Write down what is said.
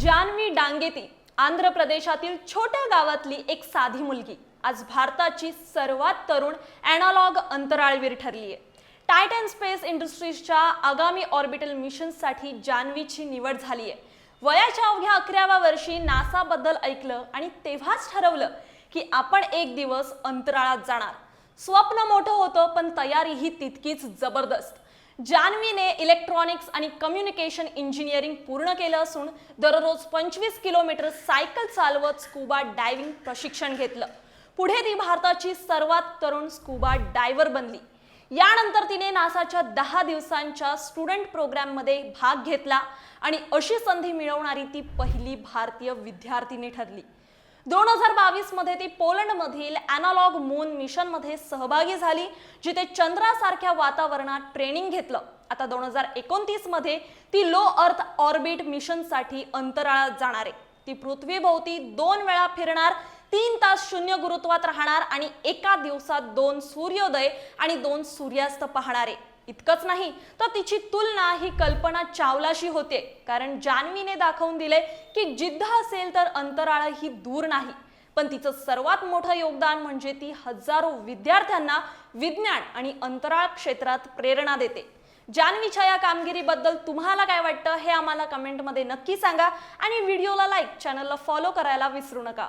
जानवी डांगेती आंध्र प्रदेशातील छोट्या गावातली एक साधी मुलगी. आज भारताची सर्वात तरुण अॅनालॉग अंतराळवीर ठरली आहे टायटन स्पेस इंडस्ट्रीजच्या आगामी ऑर्बिटल मिशनसाठी जान्हवीची निवड झाली आहे वयाच्या अवघ्या अकराव्या वर्षी नासाबद्दल ऐकलं आणि तेव्हाच ठरवलं की आपण एक दिवस अंतराळात जाणार. स्वप्न मोठं होतं पण तयारीही तितकीच जबरदस्त. जान्हवीने इलेक्ट्रॉनिक्स आणि कम्युनिकेशन इंजिनिअरिंग पूर्ण केलं असून दररोज पंचवीस किलोमीटर सायकल चालवत स्कुबा डायव्हिंग प्रशिक्षण घेतलं. पुढे ती भारताची सर्वात तरुण स्कुबा डायव्हर बनली. यानंतर तिने नासाच्या दहा दिवसांच्या स्टुडंट प्रोग्राममध्ये भाग घेतला आणि अशी संधी मिळवणारी ती पहिली भारतीय विद्यार्थिनी ठरली. दोन हजार बावीसमध्ये ती पोलंडमधील अॅनालॉग मून मिशनमध्ये सहभागी झाली जिथे चंद्रासारख्या वातावरणात ट्रेनिंग घेतलं. आता दोन हजार एकोणतीसमध्ये ती लो अर्थ ऑर्बिट मिशनसाठी अंतराळात जाणार. आहे ती पृथ्वीभोवती दोन वेळा फिरणार तीन तास शून्य गुरुत्वात राहणार आणि एका दिवसात दोन सूर्योदय आणि दोन सूर्यास्त पाहणार. आहे इतकंच नाही तर तिची तुलना ही कल्पना चावलाशी होते. कारण जान्हवीने दाखवून दिले की जिद्द असेल तर अंतराळ ही दूर नाही. पण तिचं सर्वात मोठं योगदान म्हणजे ती हजारो विद्यार्थ्यांना विज्ञान आणि अंतराळ क्षेत्रात प्रेरणा देते. जान्हवीच्या या कामगिरीबद्दल तुम्हाला काय वाटतं हे आम्हाला कमेंटमध्ये नक्की सांगा. आणि व्हिडिओला लाईक चॅनलला फॉलो करायला विसरू नका.